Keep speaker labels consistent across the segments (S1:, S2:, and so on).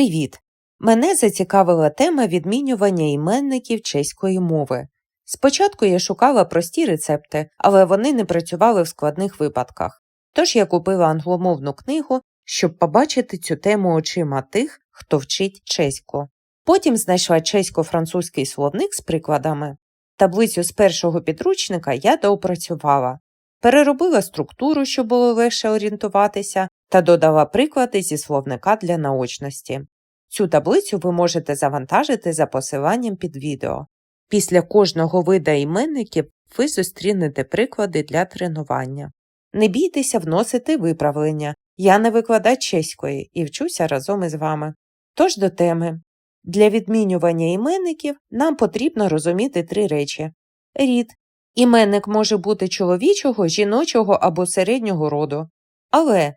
S1: Привіт! Мене зацікавила тема відмінювання іменників чеської мови. Спочатку я шукала прості рецепти, але вони не працювали в складних випадках. Тож я купила англомовну книгу, щоб побачити цю тему очима тих, хто вчить чеську. Потім знайшла чесько-французький словник з прикладами. Таблицю з першого підручника я доопрацювала, переробила структуру, щоб було легше орієнтуватися, та додала приклади зі словника для наочності. Цю таблицю ви можете завантажити за посиланням під відео. Після кожного вида іменників ви зустрінете приклади для тренування. Не бійтеся вносити виправлення. Я не викладач чеської і вчуся разом із вами. Тож до теми. Для відмінювання іменників нам потрібно розуміти три речі. Рід. Іменник може бути чоловічого, жіночого або середнього роду. Але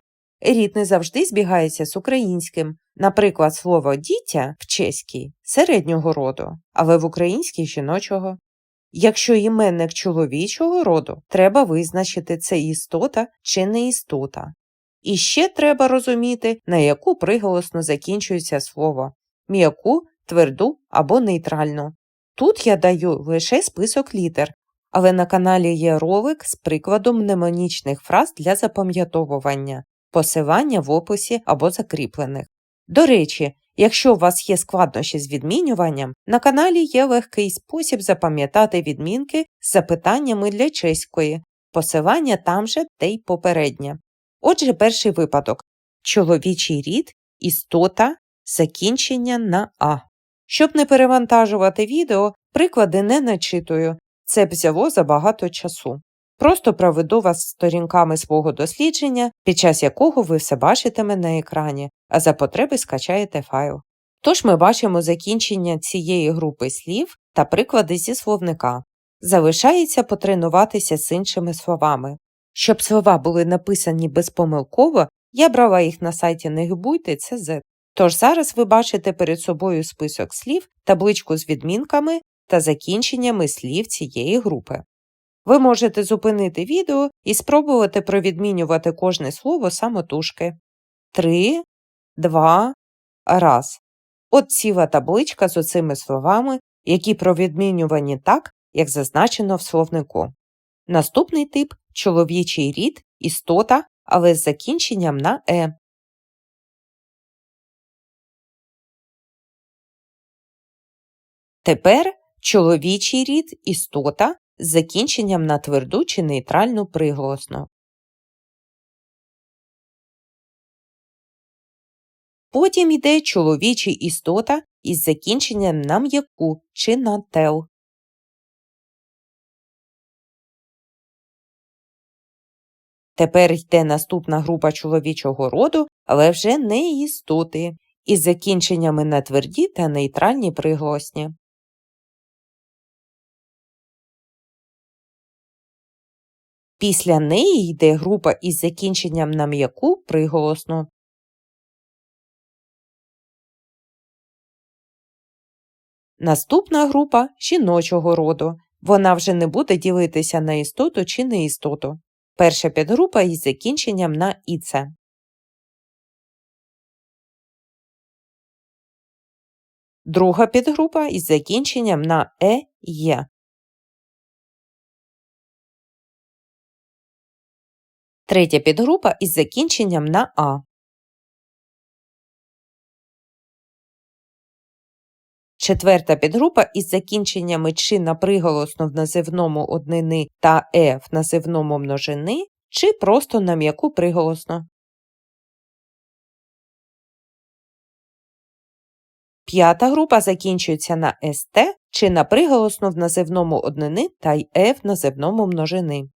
S1: рід не завжди збігається з українським. Наприклад, слово дітя в чеській середнього роду, але в українській жіночого. Якщо іменник чоловічого роду, треба визначити це істота чи не істота. І ще треба розуміти, на яку приголосно закінчується слово м'яку, тверду або нейтральну. Тут я даю лише список літер, але на каналі є ролик з прикладом мнемонічних фраз для запам'ятовування, посилання в описі або закріплених. До речі, якщо у вас є складнощі з відмінюванням, на каналі є легкий спосіб запам'ятати відмінки з запитаннями для чеської, посилання там же те й попереднє. Отже, перший випадок чоловічий рід, істота, закінчення на А. Щоб не перевантажувати відео, приклади не начитую, це б взяло забагато часу. Просто проведу вас сторінками свого дослідження, під час якого ви все бачитиме на екрані, а за потреби скачаєте файл. Тож ми бачимо закінчення цієї групи слів та приклади зі словника. Залишається потренуватися з іншими словами. Щоб слова були написані безпомилково, я брала їх на сайті негибуйте.цз. Тож зараз ви бачите перед собою список слів, табличку з відмінками та закінченнями слів цієї групи. Ви можете зупинити відео і спробувати провідмінювати кожне слово самотужки. Три, два, раз. От ціла табличка з оцими словами, які провідмінювані так, як зазначено в словнику. Наступний тип чоловічий рід, істота, але з закінченням на е. Тепер чоловічий рід, істота з закінченням на тверду чи нейтральну приголосну. Потім йде чоловічий істота із закінченням на м'яку чи на тел. Тепер йде наступна група чоловічого роду, але вже не істоти, із закінченнями на тверді та нейтральні приголосні. Після неї йде група із закінченням на м'яку приголосну. Наступна група жіночого роду. Вона вже не буде ділитися на істоту чи неістоту. Перша підгрупа із закінченням на іце. Друга підгрупа із закінченням на е є. Третя підгрупа із закінченням на А. Четверта підгрупа із закінченнями чи на приголосно в називному однини та е в називному множини, чи просто на м'яку приголосно. П'ята група закінчується на ст чи на приголосно в називному однини та й е в називному множини.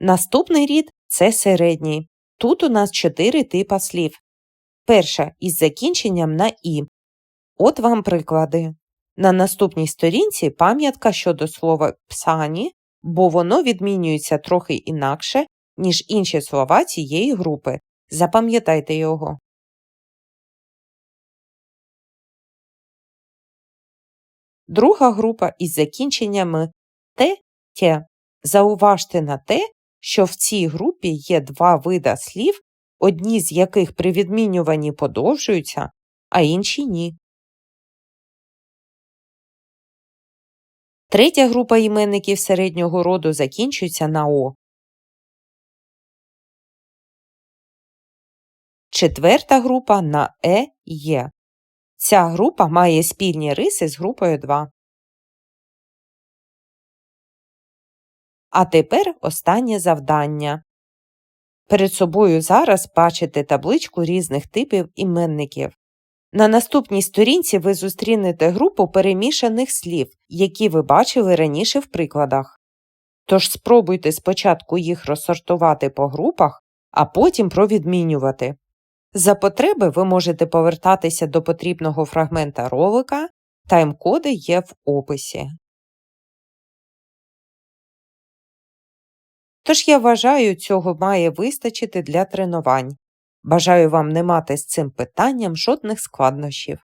S1: Наступний рід це середній. Тут у нас чотири типа слів. Перша із закінченням на і. От вам приклади. На наступній сторінці пам'ятка щодо слова псані, бо воно відмінюється трохи інакше, ніж інші слова цієї групи. Запам'ятайте його. Друга група із закінченнями те. Зауважте на те, що в цій групі є два вида слів, одні з яких при відмінюванні подовжуються, а інші ні. Третя група іменників середнього роду закінчується на О. Четверта група на Е Є. Ця група має спільні риси з групою 2. А тепер останнє завдання. Перед собою зараз бачите табличку різних типів іменників. На наступній сторінці ви зустрінете групу перемішаних слів, які ви бачили раніше в прикладах. Тож спробуйте спочатку їх розсортувати по групах, а потім провідмінювати. За потреби ви можете повертатися до потрібного фрагмента ролика, тайм-коди є в описі. Тож я вважаю, цього має вистачити для тренувань. Бажаю вам не мати з цим питанням жодних складнощів.